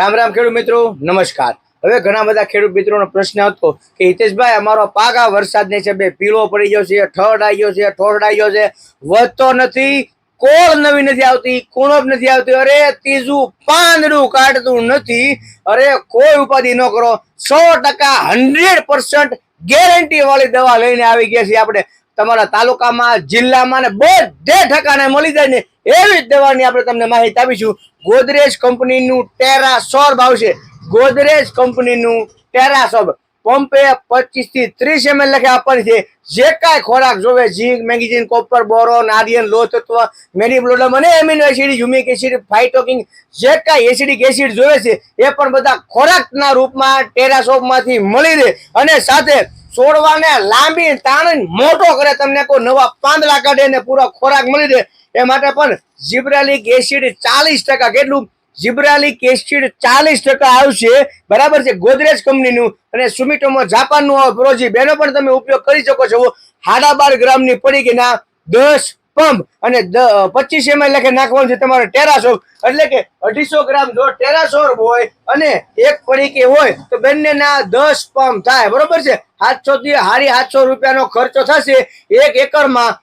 રામ રામ ખેડૂત મિત્રો, નમસ્કાર. હવે ઘણા બધા ખેડૂત મિત્રોનો પ્રશ્ન હતો કે હિતેશભાઈ, અમારો પાક આ વરસાદને છે બે પીળો પડી ગયો છે ઠડ આવી ગયો છે ઠોડ આવી ગયો છે. વધતો નથી, કોળ નવી નથી આવતી, કુણપ નથી આવતી, અરે ત્રીજું પાંદડું કાઢતું નથી. અરે કોઈ ઉપાધિ ન કરો, સો ટકા હંડ્રેડ પર્સન્ટ ગેરંટી વાળી દવા લઈને આવી ગયા છીએ આપણે. તમારા તાલુકામાં, જિલ્લામાં ને બધે ઠકાણે મળી જાય ને એવી જ દવાની આપણે તમને માહિતી આપીશું. ગોદરેજ કંપનીનું ટેરા ટેરાસોર્બ આવશે ગોદરેજ કંપનીનું ટેરાસોર્બ પંપે પચીસથી ત્રીસ એમએલ લખે આપવાની છે. જે કાંઈ ખોરાક જોવે, ઝીંક, મેગેઝીન, કોપર, બોરો નારિયેલ લો તત્વ મેડિબ્લોડમ અને એમિનો એસિડ, હ્યુમિક એસિડ, ફાઇટોકિંગ, જે કાંઈ એસિડિક એસિડ જોવે છે, એ પણ બધા ખોરાકના રૂપમાં ટેરાસોપમાંથી મળી રહે. અને સાથે છોડવાને લાંબી તાણી મોટો કરે, તમને કોઈ નવા પાંદડા કાઢે ને પૂરો ખોરાક મળી રહે એ માટે પણ જીબ્રાલિક એસિડ ચાલીસ ટકા, કેટલું? જીબ્રાલિક એસિડ ચાલીસ ટકા આવશે, બરાબર છે, ગોદરેજ કંપનીનું અને સુમિટોમાં જાપાનનું પ્રોજી બેનો પણ તમે ઉપયોગ કરી શકો છો. સાડા બાર ગ્રામની પડી કે ના, દસ પંપ અને પચીસ એમએલ લખે નાખવાનું છે તમારે ટેરાસોર એટલે કે અઢીસો ગ્રામ જો ટેરાસોર હોય અને એક પડીકી હોય, તો બંનેના દસ પંપ થાય. બરોબર છે? સાતસો થી હારી સાતસો રૂપિયાનો ખર્ચો થશે એક એકરમાં.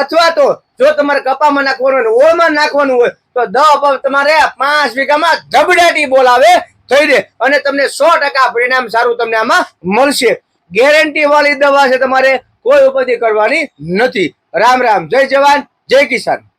અથવા તો જો તમારે કપામાં નાખવાનું હોય ઓળમાં નાખવાનું હોય, તો દસ પંપ તમારે પાંચ વીઘામાં ધબડાટી બોલાવે થઈ રહે અને તમને સો ટકા પરિણામ સારું તમને આમાં મળશે. ગેરંટી વાળી દવા છે તમારે કોઈ ઉપરથી કરવાની નથી. રામ રામ જય જવાન જય કિસાન.